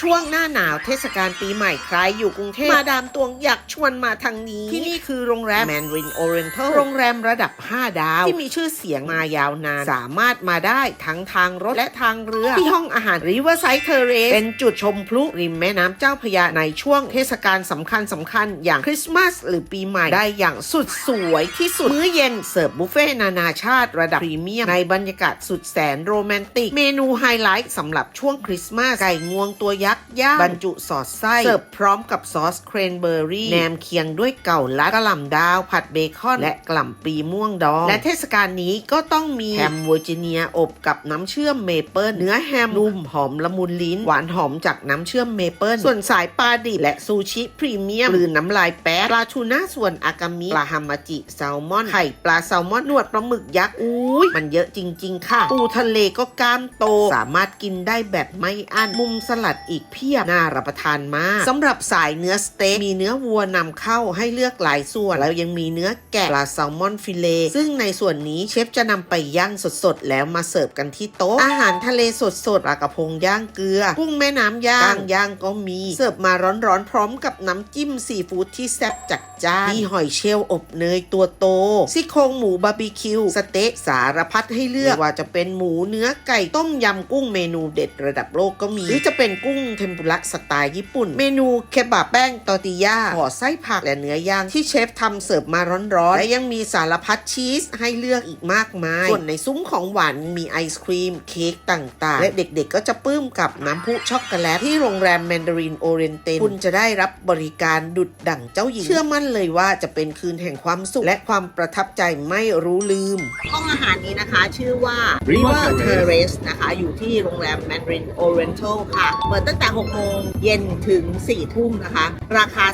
ช่วงหน้าหนาวเทศกาลปีใหม่ใครอยู่กรุงเทพมาดามตวงอยากชวนมาทางนี้ ที่นี่คือโรงแรมแมนรินโอเรนทัลโรงแรมระดับ 5 ดาว ที่มีชื่อเสียงมายาวนาน สามารถมาได้ทั้งทางรถและทางเรือ ที่ห้องอาหาร Riverside Terrace เป็นจุดชมพลุริมแม่น้ำเจ้าพระยาในช่วงเทศกาลสำคัญสำคัญๆอย่างคริสต์มาสหรือปีใหม่ได้อย่างสุดสวยที่สุดมื้อเย็นเสิร์ฟบุฟเฟ่ต์นานาชาติระดับพรีเมียมในบรรยากาศสุดแสนโรแมนติก เมนูไฮไลท์สำหรับช่วงคริสต์มาสไก่งวงตัวยักษ์ย่างบรรจุสอดไส้ เสิร์ฟพร้อมกับซอสเครนเบอร์รี่แหนมเคียงด้วยเก่าลัดกระหล่ำดาว ผัดเบคอน และกล่ำปลีม่วงดอง และเทศกาลนี้ก็ต้องมีแฮมเวอร์จิเนียอบกับน้ำเชื่อมเมเปิลเนื้อแฮมนุ่มหอมละมุนลิ้น หวานหอมจากน้ำเชื่อมเมเปิลส่วนสายปลาดิบและซูชิพรีเมียมหรือน้ำลายแป๊ะปลาทูน่าส่วนอากามิปลาฮามาจิแซลมอนไข่ปลาแซลมอนหนวดปลาหมึกยักษ์อุ้ยมันเยอะจริง ๆ ค่ะ ปูทะเลก็กล้ามโตสามารถกินได้แบบไม่อั้นมุมสลัดอีกเพียบน่ารับประทานมากสำหรับสายเนื้อสเต็กมีเนื้อวัวนำเข้าให้เลือกหลายส่วน แล้วยังมีเนื้อแกะปลาแซลมอนฟิเล ซึ่งในส่วนนี้เชฟจะนำไปย่างสดๆ แล้วมาเสิร์ฟกันที่โต๊ะ อาหารทะเลสดๆปลากระพงย่างเกลือกุ้งแม่น้ำย่างย่างก็มีเสิร์ฟมาร้อนๆพร้อมกับน้ำจิ้มซีฟู้ดที่แซ่บจัดจ้านมีหอยเชลล์อบเนยตัวโตซี่โครงหมูบาร์บีคิวสเต๊ะสารพัดให้เลือกไม่ว่าจะเป็นหมูเนื้อไก่ต้มยำกุ้งเมนูเด็ดระดับโลกก็มี หรือจะเป็นกุ้งเทมปุระสไตล์ญี่ปุ่น เมนูเคบับแป้งตอร์ติยาห่อไส้ผักและเนื้อย่างที่เชฟทำเสิร์ฟมาร้อนๆ และยังมีสารพัดชีสให้เลือกอีกมากมาย ส่วนในซุ้มของหวานมีไอศครีม เค้กต่างๆ และเด็กๆก็จะปลื้มกับน้ำพุช็อกโกแลตที่โรงแรมแมนดารินโอเรนเตนคุณจะได้รับบริการดุดดั่งเจ้าหญิง เชื่อมั่นเลยว่าจะเป็นคืนแห่งความสุข และความประทับใจไม่รู้ลืม ห้องอาหารนี้นะคะชื่อว่า River Terrace นะคะ อยู่ที่โรงแรม Mandarin Oriental ค่ะ เปิดตั้งแต่6โมงเย็นถึง 4 ทุ่มนะคะ ราคา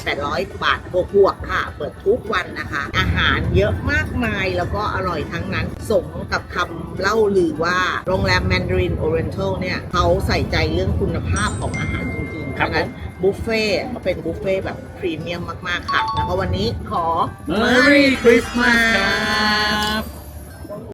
3,800 บาทบวกๆค่ะ เปิดทุกวันนะคะ อาหารเยอะมากมายแล้วก็อร่อยทั้งนั้น สมกับคำเล่าลือว่าโรงแรม Mandarin Oriental เนี่ย เขาใส่ใจเรื่องคุณภาพของอาหารจริงๆครับดังนั้นบุฟเฟ่ต์ก็เป็นบุฟเฟ่ต์แบบพรีเมียมมาก ๆ ค่ะ แล้วก็วันนี้ขอ Merry Christmas ครับ